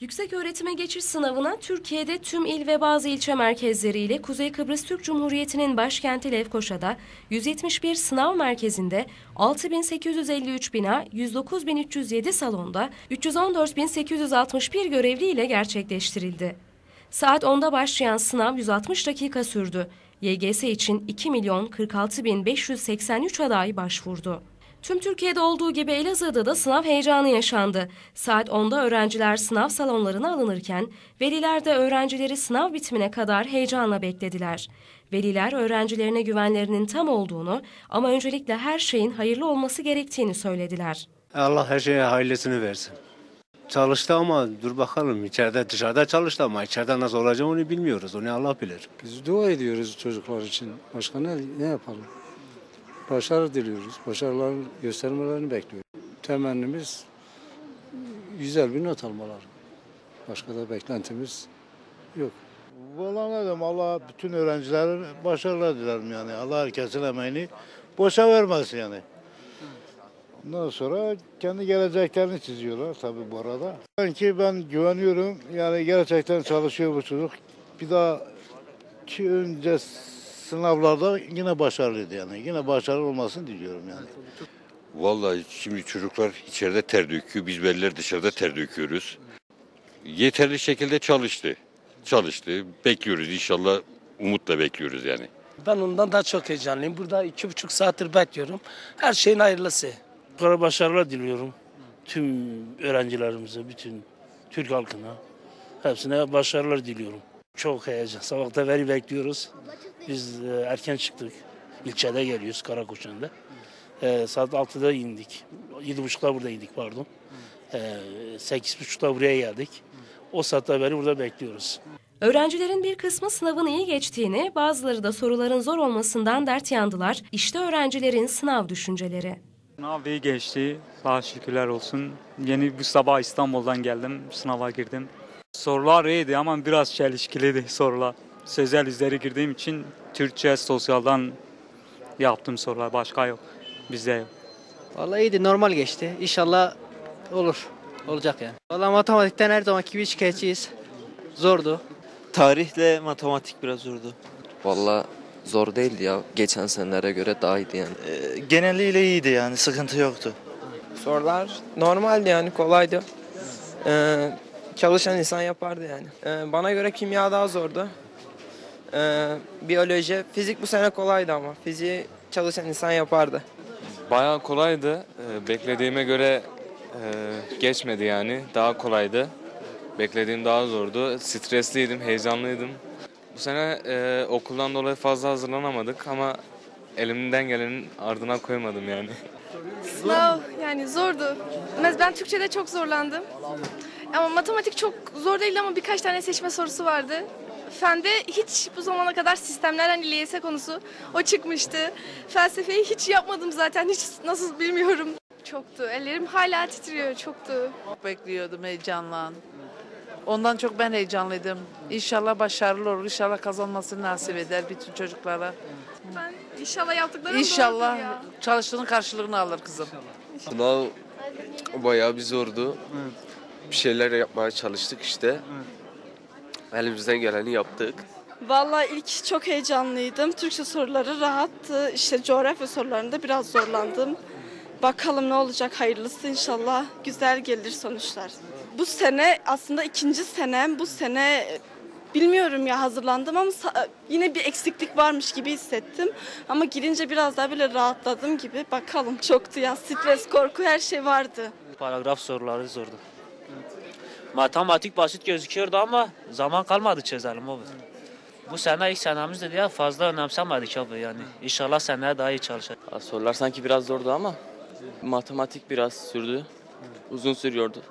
Yüksek öğretime geçiş sınavına Türkiye'de tüm il ve bazı ilçe merkezleriyle Kuzey Kıbrıs Türk Cumhuriyeti'nin başkenti Lefkoşa'da 171 sınav merkezinde 6853 bina, 109307 salonda 314861 görevli ile gerçekleştirildi. Saat 10'da başlayan sınav 160 dakika sürdü. YGS için 2 milyon 46 bin 583 aday başvurdu. Tüm Türkiye'de olduğu gibi Elazığ'da da sınav heyecanı yaşandı. Saat 10'da öğrenciler sınav salonlarına alınırken veliler de öğrencileri sınav bitimine kadar heyecanla beklediler. Veliler öğrencilerine güvenlerinin tam olduğunu ama öncelikle her şeyin hayırlı olması gerektiğini söylediler. Allah her şeye hayırlısını versin. Çalıştı ama dur bakalım içeride dışarıda çalıştı ama içeride nasıl olacak onu bilmiyoruz. Onu Allah bilir. Biz dua ediyoruz çocuklar için. Başka ne, ne yapalım? Başarı diliyoruz. Başarıların göstermelerini bekliyoruz. Temennimiz güzel bir not almaları. Başka da beklentimiz yok. Valla ne diyeyim Allah bütün öğrencilere başarılar dilerim yani. Allah herkesin emeğini boşa vermesin yani. Ondan sonra kendi geleceklerini çiziyorlar tabii bu arada. Ben ki ben güveniyorum yani gerçekten çalışıyor bu çocuk. Bir daha ki önce sınavlarda yine başarılıydı yani. Yine başarılı olmasını diliyorum yani. Vallahi şimdi çocuklar içeride ter döküyor, biz veliler dışarıda ter döküyoruz. Yeterli şekilde çalıştı. Çalıştı. Bekliyoruz inşallah umutla bekliyoruz yani. Ben ondan daha çok heyecanlıyım. Burada iki buçuk saattir bekliyorum. Her şeyin hayırlısı. Yukarı başarılar diliyorum. Tüm öğrencilerimize, bütün Türk halkına. Hepsine başarılar diliyorum. Çok heyecan. Sabahta veri bekliyoruz. Biz e, erken çıktık. İlçede geliyoruz Karakoçan'da. E, saat 6'da indik. 7.30'da burada indik pardon. E, 8.30'da buraya geldik. O saatte beri burada bekliyoruz. Öğrencilerin bir kısmı sınavın iyi geçtiğini, bazıları da soruların zor olmasından dert yandılar. İşte öğrencilerin sınav düşünceleri. Sınav iyi geçti. Sağ şükürler olsun. Yeni bu sabah İstanbul'dan geldim. Sınava girdim. Sorular iyiydi ama biraz çelişkiliydi sorular. Sözel üzeri girdiğim için Türkçe, sosyaldan yaptım sorular. Başka yok. Bizde yok. Vallahi iyiydi normal geçti. İnşallah olur. Olacak yani. Vallahi matematikten her zamanki gibi şikayetçiyiz. Zordu. Tarihle matematik biraz zordu. Valla zor değildi ya. Geçen senelere göre daha iyiydi yani. Ee, geneliyle iyiydi yani sıkıntı yoktu. Sorular normaldi yani kolaydı. Ee, çalışan insan yapardı yani. Ee, bana göre kimya daha zordu. Ee, biyoloji, fizik bu sene kolaydı ama. Fiziği çalışan insan yapardı. Bayağı kolaydı. Ee, Beklediğime göre e, geçmedi yani. Daha kolaydı. Beklediğim daha zordu. Stresliydim, heyecanlıydım. Bu sene e, okuldan dolayı fazla hazırlanamadık ama elimden gelenin ardına koymadım yani. Sınav yani zordu. Mes- Ben Türkçe'de çok zorlandım. Ama matematik çok zor değildi ama birkaç tane seçme sorusu vardı. Fende hiç bu zamana kadar sistemlerden LYS konusu o çıkmıştı. Felsefeyi hiç yapmadım zaten hiç nasıl bilmiyorum. Çoktu. Ellerim hala titriyor çoktu. Bekliyordum heyecanla. Ondan çok ben heyecanlıydım. İnşallah başarılı olur. İnşallah kazanmasını nasip eder bütün çocuklara. Ben inşallah yaptıklarım İnşallah ya. çalıştığının karşılığını alır kızım. Sınav bayağı bir zordu. Bir şeyler yapmaya çalıştık işte. Elimizden geleni yaptık. Vallahi ilk çok heyecanlıydım. Türkçe soruları rahattı. İşte coğrafya sorularında biraz zorlandım. Bakalım ne olacak hayırlısı inşallah. Güzel gelir sonuçlar. Bu sene aslında ikinci senem. Bu sene e, bilmiyorum ya hazırlandım ama sa- yine bir eksiklik varmış gibi hissettim. Ama girince biraz daha böyle rahatladım gibi. Bakalım çoktu ya stres, korku her şey vardı. Paragraf soruları zordu. Matematik basit gözüküyordu ama zaman kalmadı çözelim abi. Bu sene ilk senemizdi diye fazla önemsemedik abi yani. İnşallah seneye daha iyi çalışacağız. Sorular sanki biraz zordu ama matematik biraz sürdü. Uzun sürüyordu.